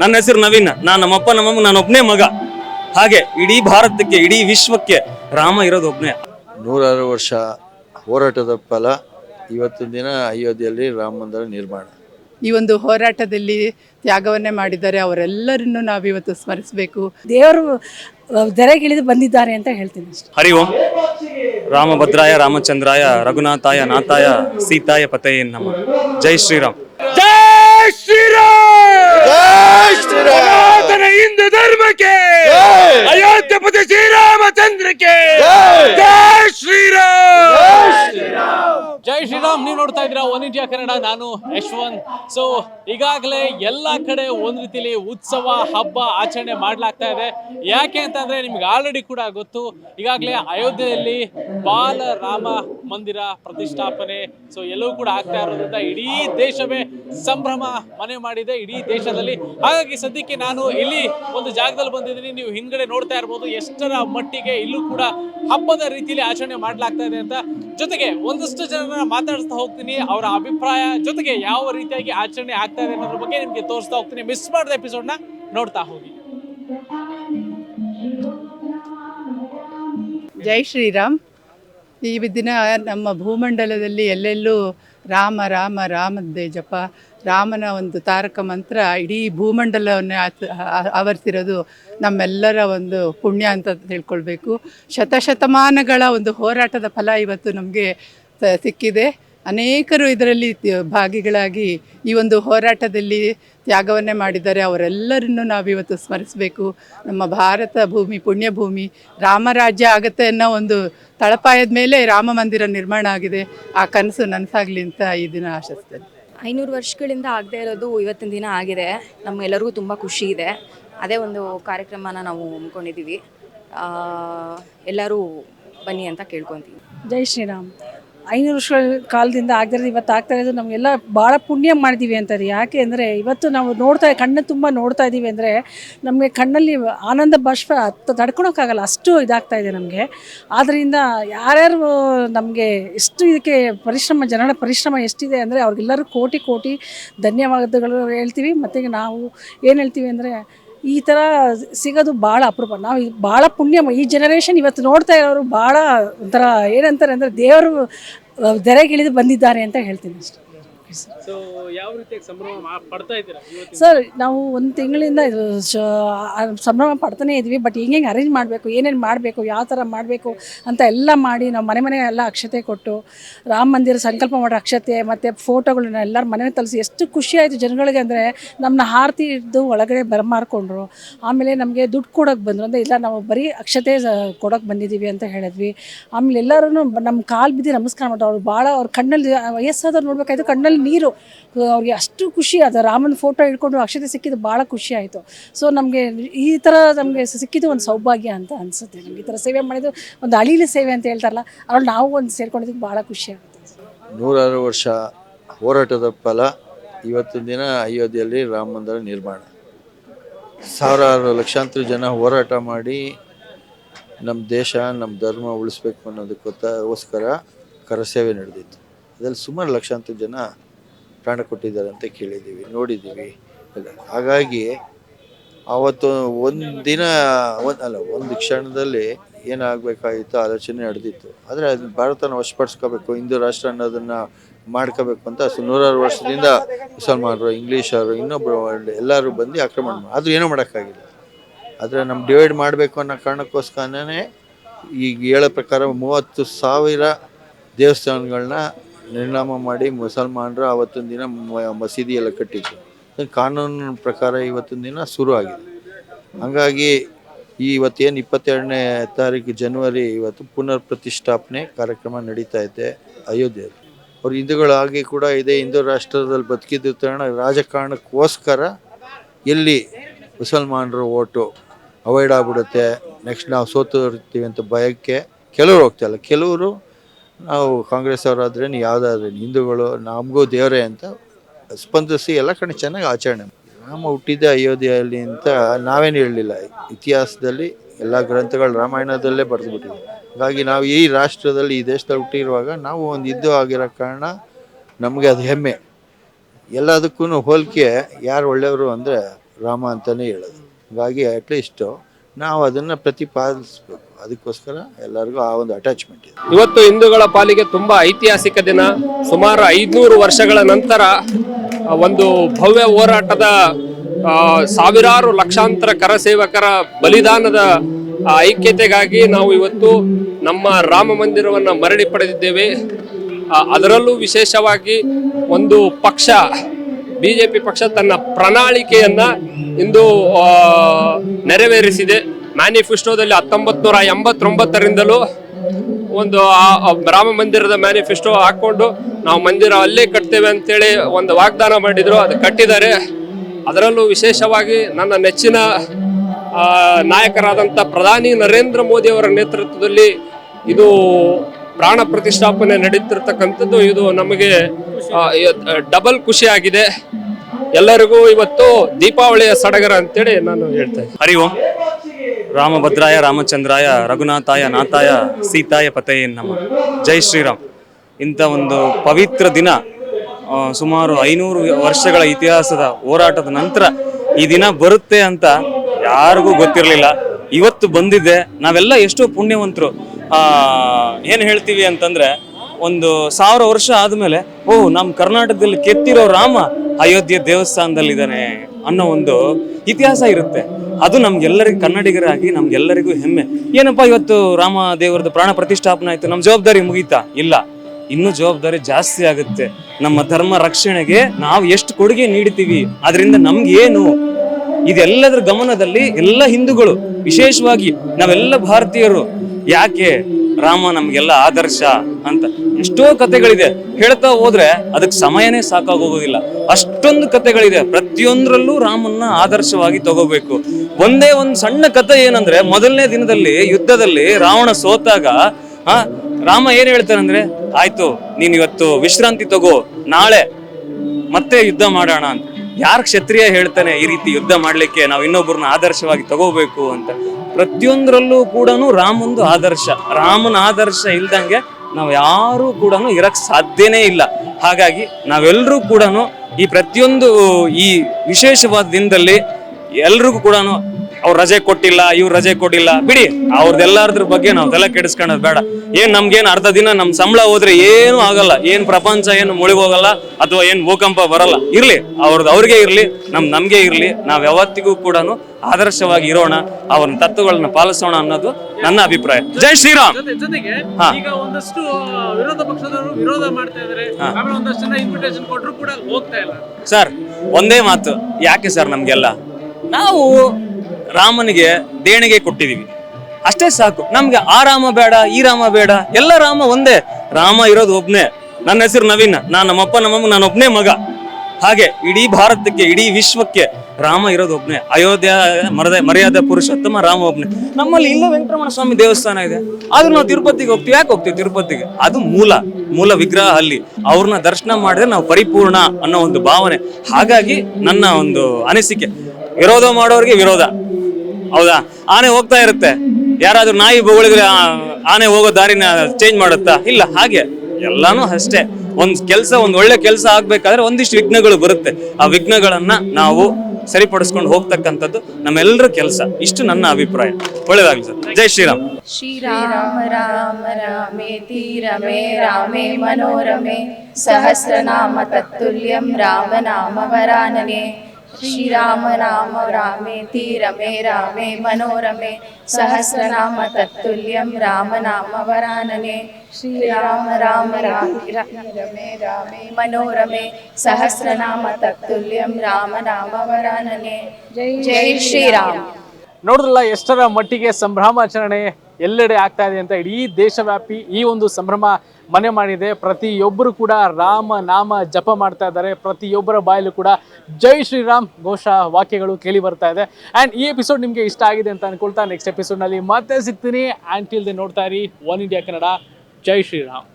ನನ್ನ ಹೆಸರು ನವೀನ್. ನಾನು ನಮ್ಮಪ್ಪ ನಮ್ಮಮ್ಮ ನಾನೊಬ್ನೇ ಮಗ. ಹಾಗೆ ಇಡೀ ಭಾರತಕ್ಕೆ ಇಡೀ ವಿಶ್ವಕ್ಕೆ ರಾಮ ಇರೋದು ಒಬ್ನೇ. ನೂರಾರು ವರ್ಷ ಹೋರಾಟದ ಫಲ ಇವತ್ತಿನ ದಿನ ಅಯೋಧ್ಯೆಯಲ್ಲಿ ರಾಮ ಮಂದಿರ ನಿರ್ಮಾಣ. ಈ ಒಂದು ಹೋರಾಟದಲ್ಲಿ ತ್ಯಾಗವನ್ನೇ ಮಾಡಿದ್ದಾರೆ. ಅವರೆಲ್ಲರನ್ನು ನಾವು ಇವತ್ತು ಸ್ಮರಿಸಬೇಕು. ದೇವರು ದೆರೆಗಿಳಿದು ಬಂದಿದ್ದಾರೆ ಅಂತ ಹೇಳ್ತೀನಿ ಅಷ್ಟೇ. ಹರಿ ಓಂ. ರಾಮಭದ್ರಾಯ ರಾಮಚಂದ್ರಾಯ ರಘುನಾಥಾಯ ನಾಥಾಯ ಸೀತಾಯ ಪತಯೇ ನಮ್ಮ ಜೈ ಶ್ರೀರಾಮ್. ಜೈ ಶ್ರೀರಾಮ್! ಸನಾತನ ಹಿಂದೂ ಧರ್ಮಕ್ಕೆ. ಅಯೋಧ್ಯಪತಿ ಶ್ರೀರಾಮಚಂದ್ರಕ್ಕೆ ಜೈ ಶ್ರೀರಾಮ್ ಶ್ರೀರಾಮ್ ನೀವು ನೋಡ್ತಾ ಇದ್ದೀರಾ? ಒನ್ ಇಂಡಿಯಾ ಕನ್ನಡ, ನಾನು ಯಶ್ವಂತ್. ಸೊ ಈಗಾಗಲೇ ಎಲ್ಲ ಕಡೆ ಒಂದ್ ರೀತಿಲಿ ಉತ್ಸವ, ಹಬ್ಬ ಆಚರಣೆ ಮಾಡ್ಲಾಗ್ತಾ ಇದೆ. ಯಾಕೆ ಅಂತಂದ್ರೆ ನಿಮ್ಗೆ ಆಲ್ರೆಡಿ ಕೂಡ ಗೊತ್ತು. ಈಗಾಗಲೇ ಅಯೋಧ್ಯೆಯಲ್ಲಿ ಬಾಲ ರಾಮ ಮಂದಿರ ಪ್ರತಿಷ್ಠಾಪನೆ. ಸೊ ಎಲ್ಲವೂ ಕೂಡ ಆಗ್ತಾ ಇರೋದ್ರಿಂದ ಇಡೀ ದೇಶವೇ ಸಂಭ್ರಮ ಮನೆ ಮಾಡಿದೆ ಇಡೀ ದೇಶದಲ್ಲಿ. ಹಾಗಾಗಿ ಸದ್ಯಕ್ಕೆ ನಾನು ಇಲ್ಲಿ ಒಂದು ಜಾಗದಲ್ಲಿ ಬಂದಿದ್ದೀನಿ. ನೀವು ಹಿಂದ್ಗಡೆ ನೋಡ್ತಾ ಇರ್ಬೋದು ಎಷ್ಟರ ಮಟ್ಟಿಗೆ ಇಲ್ಲೂ ಕೂಡ ಹಬ್ಬದ ರೀತಿಯಲ್ಲಿ ಆಚರಣೆ ಮಾಡ್ಲಾಗ್ತಾ ಇದೆ ಅಂತ. ಜೊತೆಗೆ ಒಂದಷ್ಟು ಜನರನ್ನ ಮಾತಾಡಿಸ್ತಾ ಹೋಗ್ತೀನಿ, ಅವರ ಅಭಿಪ್ರಾಯ ಜೊತೆಗೆ ಯಾವ ರೀತಿಯಾಗಿ ಆಚರಣೆ ಆಗ್ತಾ ಇದೆ ಅನ್ನೋದ್ರ ಬಗ್ಗೆ ನಿಮ್ಗೆ ತೋರಿಸ್ತಾ ಹೋಗ್ತೀನಿ. ಮಿಸ್ ಮಾಡಿದ ಎಪಿಸೋಡ್ನ ನೋಡ್ತಾ ಹೋಗಿ. ಜೈ ಶ್ರೀರಾಮ್. ಈ ದಿನ ನಮ್ಮ ಭೂಮಂಡಲದಲ್ಲಿ ಎಲ್ಲೆಲ್ಲೂ ರಾಮ ರಾಮ ರಾಮದ್ದೇ ಜಪ. ರಾಮನ ಒಂದು ತಾರಕ ಮಂತ್ರ ಇಡೀ ಭೂಮಂಡಲವನ್ನು ಆವರಿಸಿರೋದು ನಮ್ಮೆಲ್ಲರ ಒಂದು ಪುಣ್ಯ ಅಂತ ತಿಳ್ಕೊಳ್ಬೇಕು. ಶತಶತಮಾನಗಳ ಒಂದು ಹೋರಾಟದ ಫಲ ಇವತ್ತು ನಮಗೆ ಸಿಕ್ಕಿದೆ. ಅನೇಕರು ಇದರಲ್ಲಿ ಭಾಗಿಗಳಾಗಿ ಈ ಒಂದು ಹೋರಾಟದಲ್ಲಿ ತ್ಯಾಗವನ್ನೇ ಮಾಡಿದ್ದಾರೆ. ಅವರೆಲ್ಲರನ್ನು ನಾವಿವತ್ತು ಸ್ಮರಿಸಬೇಕು. ನಮ್ಮ ಭಾರತ ಭೂಮಿ ಪುಣ್ಯಭೂಮಿ ರಾಮರಾಜ್ಯ ಆಗುತ್ತೆ ಅನ್ನೋ ಒಂದು ತಳಪಾಯದ ಮೇಲೆ ರಾಮ ಮಂದಿರ ನಿರ್ಮಾಣ ಆಗಿದೆ. ಆ ಕನಸು ನನಸಾಗಲಿ ಅಂತ ಈ ದಿನ ಆಶಿಸ್ತೇನೆ. ಐನೂರು ವರ್ಷಗಳಿಂದ ಆಗದೆ ಇರೋದು ಇವತ್ತಿನ ದಿನ ಆಗಿದೆ. ನಮ್ಮೆಲ್ಲರಿಗೂ ತುಂಬ ಖುಷಿ ಇದೆ. ಅದೇ ಒಂದು ಕಾರ್ಯಕ್ರಮನ ನಾವು ಹಮ್ಮಿಕೊಂಡಿದ್ದೀವಿ. ಎಲ್ಲರೂ ಬನ್ನಿ ಅಂತ ಕೇಳ್ಕೊತೀವಿ. ಜೈ ಶ್ರೀರಾಮ್. ಐನೂರು ವರ್ಷಗಳ ಕಾಲದಿಂದ ಆಗದಿರೋದು ಇವತ್ತು ಆಗ್ತಾ ಇರೋದು, ನಮಗೆಲ್ಲ ಭಾಳ ಪುಣ್ಯ ಮಾಡಿದ್ದೀವಿ ಅಂತಾರೆ ಯಾಕೆ ಅಂದರೆ ಇವತ್ತು ನಾವು ನೋಡ್ತಾ, ಕಣ್ಣು ತುಂಬ ನೋಡ್ತಾ ಇದ್ದೀವಿ ಅಂದರೆ ನಮಗೆ ಕಣ್ಣಲ್ಲಿ ಆನಂದ ಬಾಷ್ಪ ತಡ್ಕೊಳಕ್ಕಾಗಲ್ಲ, ಅಷ್ಟು ಇದಾಗ್ತಾ ಇದೆ ನಮಗೆ. ಆದ್ದರಿಂದ ಯಾರ್ಯಾರು ನಮಗೆ ಎಷ್ಟು ಇದಕ್ಕೆ ಪರಿಶ್ರಮ, ಜನರ ಪರಿಶ್ರಮ ಎಷ್ಟಿದೆ ಅಂದರೆ ಅವ್ರಿಗೆಲ್ಲರೂ ಕೋಟಿ ಕೋಟಿ ಧನ್ಯವಾದಗಳು ಹೇಳ್ತೀವಿ. ಮತ್ತು ನಾವು ಏನು ಹೇಳ್ತೀವಿ ಅಂದರೆ ಈ ಥರ ಸಿಗೋದು ಭಾಳ ಅಪರೂಪ. ನಾವು ಬಹಳ ಭಾಳ ಪುಣ್ಯ ಈ ಜನರೇಷನ್ ಇವತ್ತು ನೋಡ್ತಾ ಇರೋರು ಭಾಳ ಒಂಥರ ಏನಂತಾರೆ ಅಂದರೆ ದೇವರು ದೆರೆಗಿಳಿದು ಬಂದಿದ್ದಾರೆ ಅಂತ ಹೇಳ್ತೀನಿ ಅಷ್ಟೇ. ಸೊ ಯಾವ ಸಂಭ್ರಮ ಪಡ್ತಾ ಇದ್ದೀರಾ ಸರ್ ನಾವು ಒಂದು ತಿಂಗಳಿಂದ ಸಂಭ್ರಮ ಪಡ್ತಾನೆ ಇದ್ವಿ ಬಟ್ ಹೆಂಗೆ ಅರೇಂಜ್ ಮಾಡಬೇಕು, ಏನೇನು ಮಾಡಬೇಕು, ಯಾವ ಥರ ಮಾಡಬೇಕು ಅಂತ ಎಲ್ಲ ಮಾಡಿ ನಾವು ಮನೆ ಮನೆ ಎಲ್ಲ ಅಕ್ಷತೆ ಕೊಟ್ಟು, ರಾಮ ಮಂದಿರ ಸಂಕಲ್ಪ ಮಾಡೋ ಅಕ್ಷತೆ, ಮತ್ತು ಫೋಟೋಗಳನ್ನ ಎಲ್ಲರ ಮನೆ ತಲುಸಿ ಎಷ್ಟು ಖುಷಿ ಆಯಿತು ಜನಗಳಿಗೆ ಅಂದರೆ ನಮ್ಮನ್ನ ಆರತಿ ಇದ್ದು ಒಳಗಡೆ ಬರಮಾರ್ಕೊಂಡ್ರು ಆಮೇಲೆ ನಮಗೆ ದುಡ್ಡು ಕೊಡೋಕೆ ಬಂದರು, ಅಂದರೆ ಇಲ್ಲ ನಾವು ಬರೀ ಅಕ್ಷತೆ ಕೊಡೋಕೆ ಬಂದಿದ್ದೀವಿ ಅಂತ ಹೇಳಿದ್ವಿ. ಆಮೇಲೆ ಎಲ್ಲರೂ ನಮ್ಮ ಕಾಲು ಬಿದ್ದು ನಮಸ್ಕಾರ ಮಾಡ್ರು ಅವ್ರು ಭಾಳ ಅವ್ರ ಕಣ್ಣಲ್ಲಿ ವಯಸ್ಸಾದವ್ರು ನೋಡ್ಬೇಕಾಯ್ತು ಕಣ್ಣಲ್ಲಿ ನೀರು, ಅವ್ರಿಗೆ ಅಷ್ಟು ಖುಷಿ ಅದು ರಾಮನ ಫೋಟೋ ಹಿಡ್ಕೊಂಡು ಅಕ್ಷತೆ ಸಿಕ್ಕಿದ್ದು ಭಾಳ ಖುಷಿ ಆಯಿತು. ಸೊ ನಮಗೆ ಈ ಥರ ನಮಗೆ ಸಿಕ್ಕಿದ್ದು ಒಂದು ಸೌಭಾಗ್ಯ ಅಂತ ಅನಿಸುತ್ತೆ. ನಮಗೆ ಈ ಥರ ಸೇವೆ ಮಾಡಿದ್ದು ಒಂದು ಅಳಿಲಿ ಸೇವೆ ಅಂತ ಹೇಳ್ತಾರಲ್ಲ ಅವ್ರಲ್ಲಿ ನಾವು ಒಂದು ಸೇರ್ಕೊಂಡಿದ್ದಕ್ಕೆ ಭಾಳ ಖುಷಿ ಆಗುತ್ತೆ. ನೂರಾರು ವರ್ಷ ಹೋರಾಟದ ಫಲ ಇವತ್ತಿನ ದಿನ ಅಯೋಧ್ಯೆಯಲ್ಲಿ ರಾಮ ಮಂದಿರ ನಿರ್ಮಾಣ. ಸಾವಿರಾರು ಲಕ್ಷಾಂತರ ಜನ ಹೋರಾಟ ಮಾಡಿ ನಮ್ಮ ದೇಶ ನಮ್ಮ ಧರ್ಮ ಉಳಿಸ್ಬೇಕು ಅನ್ನೋದಕ್ಕೋಸ್ಕರ ಕರಸೇವೆ ನಡೆದಿತ್ತು. ಅದರಲ್ಲಿ ಸುಮಾರು ಲಕ್ಷಾಂತರ ಜನ ಪ್ರಾಣ ಕೊಟ್ಟಿದ್ದಾರೆ ಅಂತ ಕೇಳಿದ್ದೀವಿ, ನೋಡಿದ್ದೀವಿ. ಹಾಗಾಗಿ ಆವತ್ತು ಒಂದು ದಿನ ಒಂದು ಅಲ್ಲ, ಒಂದು ಕ್ಷಣದಲ್ಲಿ ಏನಾಗಬೇಕಾಗಿತ್ತು ಆಲೋಚನೆ ನಡೆದಿತ್ತು ಆದರೆ ಅದನ್ನ ಭಾರತನ ವಶಪಡಿಸ್ಕೋಬೇಕು, ಹಿಂದೂ ರಾಷ್ಟ್ರ ಅನ್ನೋದನ್ನು ಮಾಡ್ಕೋಬೇಕು ಅಂತ ನೂರಾರು ವರ್ಷದಿಂದ ಮುಸಲ್ಮಾನರು, ಇಂಗ್ಲೀಷರು ಇನ್ನೊಬ್ಬರು ಎಲ್ಲರೂ ಬಂದು ಆಕ್ರಮಣ ಆದರೂ ಏನೂ ಮಾಡೋಕ್ಕಾಗಿಲ್ಲ ಆದರೆ ನಮ್ಮ ಡಿವೈಡ್ ಮಾಡಬೇಕು ಅನ್ನೋ ಕಾರಣಕ್ಕೋಸ್ಕರನೇ ಈಗ ಹೇಳೋ ಪ್ರಕಾರ ಮೂವತ್ತು ಸಾವಿರ ದೇವಸ್ಥಾನಗಳನ್ನ ನಿರ್ನಾಮ ಮಾಡಿ ಮುಸಲ್ಮಾನರು ಆವತ್ತಿನ ದಿನ ಮಸೀದಿ ಎಲ್ಲ ಕಟ್ಟಿದ್ರು. ಕಾನೂನು ಕಾನೂನಿನ ಪ್ರಕಾರ ಇವತ್ತಿನ ದಿನ ಶುರು ಆಗಿದೆ. ಹಾಗಾಗಿ ಈ ಇವತ್ತೇನು ಇಪ್ಪತ್ತೆರಡನೇ ತಾರೀಕು ಜನವರಿ ಇವತ್ತು ಪುನರ್ ಪ್ರತಿಷ್ಠಾಪನೆ ಕಾರ್ಯಕ್ರಮ ನಡೀತಾ ಇದೆ ಅಯೋಧ್ಯೆಯಲ್ಲಿ. ಅವ್ರು ಹಿಂದೂಗಳಾಗಿ ಕೂಡ ಇದೆ ಹಿಂದೂ ರಾಷ್ಟ್ರದಲ್ಲಿ ಬದುಕಿದ್ದ ಕಾರಣ ರಾಜಕಾರಣಕ್ಕೋಸ್ಕರ ಎಲ್ಲಿ ಮುಸಲ್ಮಾನರು ಓಟು ಅವಾಯ್ಡ್ ಆಗ್ಬಿಡುತ್ತೆ ನೆಕ್ಸ್ಟ್ ನಾವು ಸೋತು ಇರ್ತೀವಿ ಅಂತ ಭಯಕ್ಕೆ ಕೆಲವರು ಹೋಗ್ತಾಯಿಲ್ಲ ಕೆಲವರು ನಾವು ಕಾಂಗ್ರೆಸ್ ಅವರಾದ್ರೆ ಯಾವ್ದಾದ್ರೆ ಹಿಂದೂಗಳು, ನಮಗೂ ದೇವರೇ ಅಂತ ಸ್ಪಂದಿಸಿ ಎಲ್ಲ ಕಡೆ ಚೆನ್ನಾಗಿ ಆಚರಣೆ. ರಾಮ ಹುಟ್ಟಿದ್ದೆ ಅಯೋಧ್ಯೆಯಲ್ಲಿ ಅಂತ ನಾವೇನು ಹೇಳಲಿಲ್ಲ. ಇತಿಹಾಸದಲ್ಲಿ ಎಲ್ಲ ಗ್ರಂಥಗಳು ರಾಮಾಯಣದಲ್ಲೇ ಬರೆದುಬಿಟ್ಟಿದೆ ಹಾಗಾಗಿ ನಾವು ಈ ರಾಷ್ಟ್ರದಲ್ಲಿ, ಈ ದೇಶದಲ್ಲಿ ಹುಟ್ಟಿರುವಾಗ ನಾವು ಒಂದು ಇದ್ದು ಆಗಿರೋ ಕಾರಣ ನಮಗೆ ಅದು ಹೆಮ್ಮೆ. ಎಲ್ಲದಕ್ಕೂ ಹೋಲಿಕೆ ಯಾರು ಒಳ್ಳೆಯವರು ಅಂದರೆ ರಾಮ ಅಂತಲೇ ಹೇಳೋದು. ಹಾಗಾಗಿ ಅಟ್ಲೀಸ್ಟು ನಾವು ಅದನ್ನು ಪ್ರತಿಪಾದಿಸಬೇಕು. ಅದಕ್ಕೋಸ್ಕರ ಎಲ್ಲರಿಗೂ ಆ ಒಂದು ಅಟ್ಯಾಚ್ಮೆಂಟ್ ಇದೆ. ಇವತ್ತು ಹಿಂದೂಗಳ ಪಾಲಿಗೆ ತುಂಬಾ ಐತಿಹಾಸಿಕ ದಿನ. ಸುಮಾರು ಐದುನೂರು ವರ್ಷಗಳ ನಂತರ ಒಂದು ಭವ್ಯ ಹೋರಾಟದ ಸಾವಿರಾರು ಲಕ್ಷಾಂತರ ಕರಸೇವಕರ ಬಲಿದಾನದ ಐಕ್ಯತೆಗಾಗಿ ನಾವು ಇವತ್ತು ನಮ್ಮ ರಾಮ ಮಂದಿರವನ್ನು ಮರಳಿ ಪಡೆದಿದ್ದೇವೆ. ಅದರಲ್ಲೂ ವಿಶೇಷವಾಗಿ ಒಂದು ಪಕ್ಷ ಬಿಜೆಪಿ ಪಕ್ಷ ತನ್ನ ಪ್ರಣಾಳಿಕೆಯನ್ನ ಇಂದು ನೆರವೇರಿಸಿದೆ. ಮ್ಯಾನಿಫೆಸ್ಟೋದಲ್ಲಿ ಹತ್ತೊಂಬತ್ತು ನೂರ ಎಂಬತ್ತೊಂಬತ್ತರಿಂದಲೂ ಒಂದು ರಾಮ ಮಂದಿರದ ಮ್ಯಾನಿಫೆಸ್ಟೋ ಹಾಕೊಂಡು ನಾವು ಮಂದಿರ ಅಲ್ಲೇ ಕಟ್ತೇವೆ ಅಂತೇಳಿ ಒಂದು ವಾಗ್ದಾನ ಮಾಡಿದ್ರು, ಅದು ಕಟ್ಟಿದ್ದಾರೆ. ಅದರಲ್ಲೂ ವಿಶೇಷವಾಗಿ ನನ್ನ ನೆಚ್ಚಿನ ನಾಯಕರಾದಂಥ ಪ್ರಧಾನಿ ನರೇಂದ್ರ ಮೋದಿ ಅವರ ನೇತೃತ್ವದಲ್ಲಿ ಇದು ಪ್ರಾಣ ಪ್ರತಿಷ್ಠಾಪನೆ ನಡೀತಿರ್ತಕ್ಕಂಥದ್ದು ಇದು ನಮಗೆ ಡಬಲ್ ಖುಷಿಯಾಗಿದೆ. ಎಲ್ಲರಿಗೂ ಇವತ್ತು ದೀಪಾವಳಿಯ ಸಡಗರ ಅಂತೇಳಿ ನಾನು ಹೇಳ್ತೇನೆ ಹರಿ ಓಂ. ರಾಮಭದ್ರಾಯ, ರಾಮಚಂದ್ರಾಯ, ರಘುನಾಥಾಯ, ನಾಥಾಯ, ಸೀತಾಯ ಪತೆಯ ನಮ್ಮ ಜೈ ಶ್ರೀರಾಮ್. ಇಂಥ ಒಂದು ಪವಿತ್ರ ದಿನ ಸುಮಾರು ಐನೂರು ವರ್ಷಗಳ ಇತಿಹಾಸದ ಹೋರಾಟದ ನಂತರ ಈ ದಿನ ಬರುತ್ತೆ ಅಂತ ಯಾರಿಗೂ ಗೊತ್ತಿರಲಿಲ್ಲ. ಇವತ್ತು ಬಂದಿದೆ. ನಾವೆಲ್ಲ ಎಷ್ಟೋ ಪುಣ್ಯವಂತರು. ಏನು ಹೇಳ್ತೀವಿ ಅಂತಂದ್ರೆ, ಒಂದು ಸಾವಿರ ವರ್ಷ ಆದಮೇಲೆ, ಓ ನಮ್ಮ ಕರ್ನಾಟಕದಲ್ಲಿ ಕೆತ್ತಿರೋ ರಾಮ ಅಯೋಧ್ಯೆ ದೇವಸ್ಥಾನದಲ್ಲಿದ್ದಾನೆ ಅನ್ನೋ ಒಂದು ಇತಿಹಾಸ ಇರುತ್ತೆ. ಅದು ನಮ್ಗೆಲ್ಲರಿಗೂ, ಕನ್ನಡಿಗರಾಗಿ ನಮ್ಗೆಲ್ಲರಿಗೂ ಹೆಮ್ಮೆ. ಏನಪ್ಪಾ ಇವತ್ತು ರಾಮ ದೇವರದ್ದು ಪ್ರಾಣ ಪ್ರತಿಷ್ಠಾಪನೆ ಆಯ್ತು ನಮ್ಮ ಜವಾಬ್ದಾರಿ ಮುಗೀತಾ? ಇಲ್ಲ. ಇನ್ನೂ ಜವಾಬ್ದಾರಿ ಜಾಸ್ತಿ ಆಗುತ್ತೆ. ನಮ್ಮ ಧರ್ಮ ರಕ್ಷಣೆಗೆ ನಾವು ಎಷ್ಟು ಕೊಡುಗೆ ನೀಡ್ತೀವಿ ಅದರಿಂದ ನಮ್ಗೇನು? ಇದೆಲ್ಲದರ ಗಮನದಲ್ಲಿ ಎಲ್ಲ ಹಿಂದೂಗಳು ವಿಶೇಷವಾಗಿ ನಾವೆಲ್ಲ ಭಾರತೀಯರು, ಯಾಕೆ ರಾಮ ನಮಗೆಲ್ಲ ಆದರ್ಶ ಅಂತ ಎಷ್ಟೋ ಕಥೆಗಳಿದೆ. ಹೇಳ್ತಾ ಹೋದ್ರೆ ಅದಕ್ಕೆ ಸಮಯನೇ ಸಾಕಾಗೋಗೋದಿಲ್ಲ. ಅಷ್ಟೊಂದು ಕಥೆಗಳಿದೆ. ಪ್ರತಿಯೊಂದರಲ್ಲೂ ರಾಮನ್ನ ಆದರ್ಶವಾಗಿ ತಗೋಬೇಕು. ಒಂದೇ ಒಂದು ಸಣ್ಣ ಕಥೆ ಏನಂದ್ರೆ, ಮೊದಲನೇ ದಿನದಲ್ಲಿ, ಯುದ್ಧದಲ್ಲಿ ರಾವಣ ಸೋತಾಗ, ಆ, ರಾಮ ಏನ್ ಹೇಳ್ತಾರಂದ್ರೆ, ಆಯ್ತು, ನೀನ್ ಇವತ್ತು ವಿಶ್ರಾಂತಿ ತಗೋ, ನಾಳೆ ಮತ್ತೆ ಯುದ್ಧ ಮಾಡೋಣ ಅಂತ. ಯಾರ್ ಕ್ಷತ್ರಿಯ ಹೇಳ್ತಾನೆ ಈ ರೀತಿ ಯುದ್ಧ ಮಾಡಲಿಕ್ಕೆ ನಾವು ಇನ್ನೊಬ್ಬರನ್ನ ಆದರ್ಶವಾಗಿ ತಗೋಬೇಕು ಅಂತ? ಪ್ರತಿಯೊಂದರಲ್ಲೂ ಕೂಡ ರಾಮೊಂದು ಆದರ್ಶ. ರಾಮನ ಆದರ್ಶ ಇಲ್ದಂಗೆ ನಾವು ಯಾರು ಕೂಡ ಇರಕ್ ಸಾಧ್ಯನೇ ಇಲ್ಲ. ಹಾಗಾಗಿ ನಾವೆಲ್ಲರೂ ಕೂಡ ಈ ಪ್ರತಿಯೊಂದು ಈ ವಿಶೇಷವಾದ ದಿನದಲ್ಲಿ ಎಲ್ರಿಗೂ ಕೂಡ ಅವ್ರು ರಜೆ ಕೊಟ್ಟಿಲ್ಲ ಇವ್ರು ರಜೆ ಕೊಟ್ಟಿಲ್ಲ. ಬಿಡಿ ಅವ್ರದ್ದೆಲ್ಲಾರ್ದ್ರ ಬಗ್ಗೆ ನಾವು ತಲೆ ಕೆಡಿಸ್ಕೊಳ್ಳೋದು ಬೇಡ. ಏನ್ ನಮ್ಗೇನ್ ಅರ್ಧ ದಿನ ನಮ್ ಸಂಬಳ ಹೋದ್ರೆ ಏನು ಆಗಲ್ಲ ಏನ್ ಪ್ರಪಂಚ ಏನು ಮುಳುಗೋಗಲ್ಲ ಅಥವಾ ಏನ್ ಭೂಕಂಪ ಬರಲ್ಲ. ಇರ್ಲಿ ಅವ್ರದ್ದು ಅವ್ರಿಗೆ ಇರ್ಲಿ ನಮ್ ನಮ್ಗೆ ಇರ್ಲಿ ನಾವ್ ಯಾವತ್ತಿಗೂ ಕೂಡ ಆದರ್ಶವಾಗಿ ಇರೋಣ ಅವ್ರನ್ನ ತತ್ವಗಳನ್ನ ಪಾಲಿಸೋಣ ಅನ್ನೋದು ನನ್ನ ಅಭಿಪ್ರಾಯ. ಜೈ ಶ್ರೀರಾಮ್. ಜೊತೆ ಜೊತೆಗೆ ಈಗ ಒಂದಷ್ಟು ವಿರೋಧ ಪಕ್ಷದವರು ವಿರೋಧ ಮಾಡ್ತಾ ಇದಾರೆ. ಆಮೇಲೆ ಒಂದಷ್ಟು ಜನ ಇನ್ವಿಟೇಷನ್ ಕೊಟ್ಟರು ಕೂಡ ಹೋಗ್ತಾ ಇಲ್ಲ. ಸರ್ ಒಂದೇ ಮಾತು. ಯಾಕೆ ಸರ್ ನಮ್ಗೆಲ್ಲ? ನಾವು ರಾಮನಿಗೆ ದೇಣಿಗೆ ಕೊಟ್ಟಿದೀವಿ. ಅಷ್ಟೇ ಸಾಕು, ನಮ್ಗೆ ಆ ರಾಮ ಬೇಡ, ಈ ರಾಮ ಬೇಡ, ಎಲ್ಲ ರಾಮ ಒಂದೇ. ರಾಮ ಇರೋದು ಒಬ್ನೇ. ನನ್ನ ಹೆಸರು ನವೀನ್, ನಾನು ನಮ್ಮಪ್ಪ, ನಮ್ಮಮ್ಮ, ನಾನು ಒಬ್ನೇ ಮಗ. ಹಾಗೆ ಇಡೀ ಭಾರತಕ್ಕೆ, ಇಡೀ ವಿಶ್ವಕ್ಕೆ ರಾಮ ಇರೋದು ಒಬ್ನೇ. ಅಯೋಧ್ಯ, ಮರದ, ಮರ್ಯಾದ, ಪುರುಷೋತ್ತಮ, ರಾಮ ಒಬ್ನೇ. ನಮ್ಮಲ್ಲಿ ಇಲ್ಲ ವೆಂಕಟರಮಣ ಸ್ವಾಮಿ ದೇವಸ್ಥಾನ ಇದೆ. ಆದ್ರೂ ನಾವು ತಿರುಪತಿಗೆ ಹೋಗ್ತೀವಿ. ಯಾಕೆ ಹೋಗ್ತೀವಿ ತಿರುಪತಿಗೆ? ಅದು ಮೂಲ ಮೂಲ ವಿಗ್ರಹ ಅಲ್ಲಿ. ಅವ್ರನ್ನ ದರ್ಶನ ಮಾಡಿದ್ರೆ ನಾವು ಪರಿಪೂರ್ಣ ಅನ್ನೋ ಒಂದು ಭಾವನೆ. ಹಾಗಾಗಿ ನನ್ನ ಒಂದು ಅನಿಸಿಕೆ, ವಿರೋಧ ಮಾಡೋರಿಗೆ ವಿರೋಧ. ಹೌದಾ? ಆನೆ ಹೋಗ್ತಾ ಇರುತ್ತೆ. ಯಾರಾದ್ರೂ ನಾಯಿ ಬೊಗಳಿದ್ರೆ ಆನೆ ಹೋಗೋ ದಾರಿನ ಚೇಂಜ್ ಮಾಡುತ್ತಾ? ಇಲ್ಲ, ಹಾಗೆ. ಎಲ್ಲಾನು ಅಷ್ಟೇ. ಒಂದ್ ಕೆಲಸ, ಒಂದ್ ಒಳ್ಳೆ ಕೆಲಸ ಆಗ್ಬೇಕಾದ್ರೆ ಒಂದಿಷ್ಟು ವಿಘ್ನಗಳು ಬರುತ್ತೆ. ಆ ವಿಘ್ನಗಳನ್ನ ನಾವು ಸರಿಪಡಿಸ್ಕೊಂಡು ಹೋಗ್ತಕ್ಕಂಥದ್ದು ನಮ್ಮೆಲ್ಲರ ಕೆಲಸ. ಇಷ್ಟು ನನ್ನ ಅಭಿಪ್ರಾಯ. ಒಳ್ಳೇದಾಗ್ಲಿ ಸರ್. ಜೈ ಶ್ರೀರಾಮ್. ಶ್ರೀರಾಮ, ರಾಮ, ರಾಮೇ, ತೀರಮೇ, ರಾಮೇ, ಮನೋರಮೇ, ಸಹಸ್ರನಾಮ, ತತ್ತುಲ್ಯಂ, ರಾಮನಾಮ, ವರಾನನೇ. श्रीराम राम रामेति रमे रामे मनोरमे सहस्रनाम तत्तुल्यं राम नाम वरानने श्रीराम राम राम रमे रामे मनोरमे सहस्रनाम तत्तुल्यं राम नाम वरानने जय श्रीराम ನೋಡಿದ್ರಲ್ಲ ಎಷ್ಟರ ಮಟ್ಟಿಗೆ ಸಂಭ್ರಮಾಚರಣೆ ಎಲ್ಲೆಡೆ ಆಗ್ತಾ ಇದೆ ಅಂತ ಇಡೀ ದೇಶವ್ಯಾಪಿ ಈ ಒಂದು ಸಂಭ್ರಮ ಮನೆ ಮಾಡಿದೆ. ಪ್ರತಿಯೊಬ್ಬರು ಕೂಡ ರಾಮ, ನಾಮ ಜಪ ಮಾಡ್ತಾ ಇದ್ದಾರೆ. ಪ್ರತಿಯೊಬ್ಬರ ಬಾಯಲ್ಲೂ ಕೂಡ ಜೈ ಶ್ರೀರಾಮ್ ಘೋಷ ವಾಕ್ಯಗಳು ಕೇಳಿ ಬರ್ತಾ ಇದೆ. ಆ್ಯಂಡ್ ಈ ಎಪಿಸೋಡ್ ನಿಮಗೆ ಇಷ್ಟ ಆಗಿದೆ ಅಂತ ಅನ್ಕೊಳ್ತಾ ನೆಕ್ಸ್ಟ್ ಎಪಿಸೋಡ್ನಲ್ಲಿ ಮತ್ತೆ ಸಿಗ್ತೀನಿ. ಆ್ಯಂಡ್ ಟಿಲ್ ದೆ ನೋಡ್ತಾ ಇರಿ. ಒನ್ ಇಂಡಿಯಾ ಕನ್ನಡ ಜೈ ಶ್ರೀರಾಮ್.